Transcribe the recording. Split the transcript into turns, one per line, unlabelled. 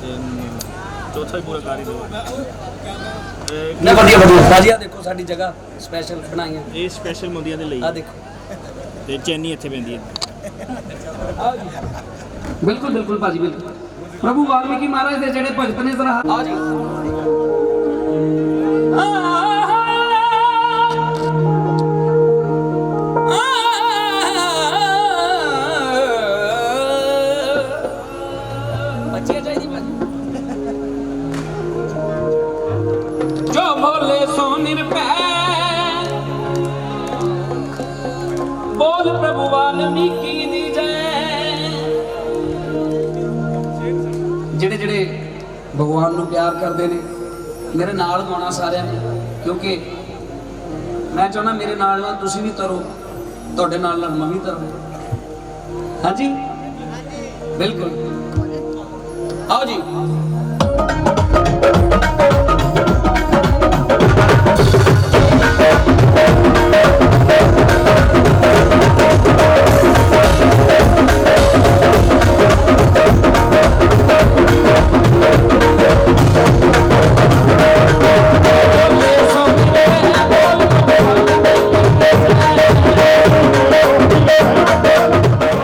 ਤੇ ਚੌਥਾ ਹੀ ਪੂਰਾ ਕਰ ਹੀ ਦਿਓ
ਨਾ ਵਧੀਆ ਵਧੀਆ ਭਾਜੀ ਆ ਦੇਖੋ ਸਾਡੀ ਜਗ੍ਹਾ ਸਪੈਸ਼ਲ ਬਣਾਈਆਂ।
ਇਹ ਸਪੈਸ਼ਲ ਮੁੰਡਿਆਂ ਦੇ ਲਈ।
ਆ ਦੇਖੋ।
ਤੇ ਚੈਨੀ ਇੱਥੇ ਪੈਂਦੀ ਹੈ।
ਬਿਲਕੁਲ ਬਿਲਕੁਲ ਭਾਜੀ ਬਿਲਕੁਲ। ਪ੍ਰਭੂ ਵਾਲਮੀਕੀ ਮਹਾਰਾਜ ਦੇ ਜਿਹੜੇ ਭਗਤ ਨੇ ਜ਼ਰਾ ਆ ਜੀ ਬੱਚੇ ਚਾਹੀਦੀ ਭਾਜੀ। ਜੋ ਬੋਲੇ ਸੋ ਨਿਰਭੈ ਬੋਲ ਪ੍ਰਭੂ ਵਾਲਮੀਕੀ ਦੀ ਜੈ। ਜਿਹੜੇ ਜਿਹੜੇ ਭਗਵਾਨ ਨੂੰ ਪਿਆਰ ਕਰਦੇ ਨੇ ਮੇਰੇ ਨਾਲ ਗਾਉਣਾ ਸਾਰਿਆਂ ਨੇ ਕਿਉਂਕਿ ਮੈਂ ਚਾਹੁੰਦਾ ਮੇਰੇ ਨਾਲ ਨਾਲ ਤੁਸੀਂ ਵੀ ਤਰੋ ਤੁਹਾਡੇ ਨਾਲ ਨਾਲ ਮੈਂ ਵੀ ਤਰੋ ਹਾਂਜੀ। ਬਿਲਕੁਲ। ਆਓ ਜੀ